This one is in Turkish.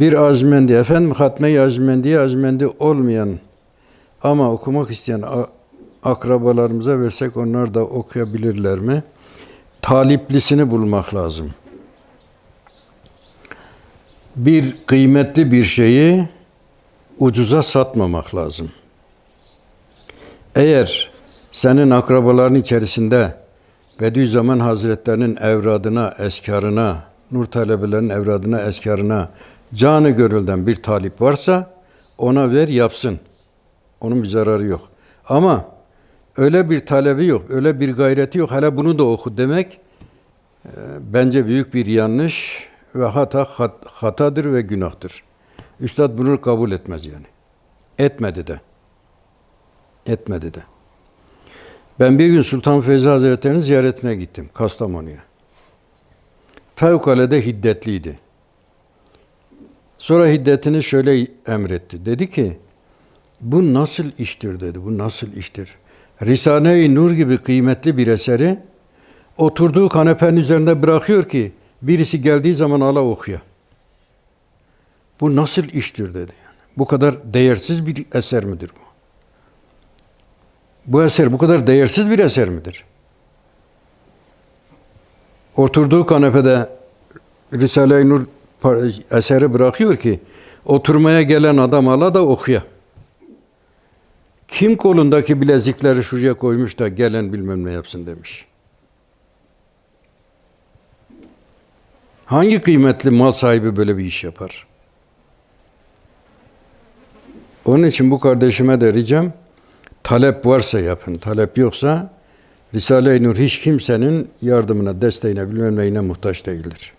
Bir azmendi, efendim hatme-i azmendi, azmendi olmayan ama okumak isteyen akrabalarımıza versek onlar da okuyabilirler mi? Taliplisini bulmak lazım. Bir kıymetli bir şeyi ucuza satmamak lazım. Eğer senin akrabaların içerisinde Bediüzzaman Hazretlerinin evradına, eskarına, nur talebelerinin evradına, eskarına canı gönülden bir talip varsa ona ver yapsın. Onun bir zararı yok. Ama öyle bir talebi yok, öyle bir gayreti yok. Hele bunu da oku demek e, bence büyük bir yanlış ve hata hat- hatadır ve günahtır. Üstad bunu kabul etmez yani. Etmedi de. Etmedi de. Ben bir gün Sultan Feyzi Hazretleri'nin ziyaretine gittim Kastamonu'ya. Fevkalade hiddetliydi. Sonra hiddetini şöyle emretti. Dedi ki, bu nasıl iştir dedi, bu nasıl iştir? Risale-i Nur gibi kıymetli bir eseri oturduğu kanepenin üzerinde bırakıyor ki birisi geldiği zaman ala okuya. Bu nasıl iştir dedi. Yani. Bu kadar değersiz bir eser midir bu? Bu eser bu kadar değersiz bir eser midir? Oturduğu kanepede Risale-i Nur eseri bırakıyor ki oturmaya gelen adam ala da okuya. Kim kolundaki bilezikleri şuraya koymuş da gelen bilmem ne yapsın demiş. Hangi kıymetli mal sahibi böyle bir iş yapar? Onun için bu kardeşime de ricam talep varsa yapın, talep yoksa Risale-i Nur hiç kimsenin yardımına, desteğine, bilmem neyine muhtaç değildir.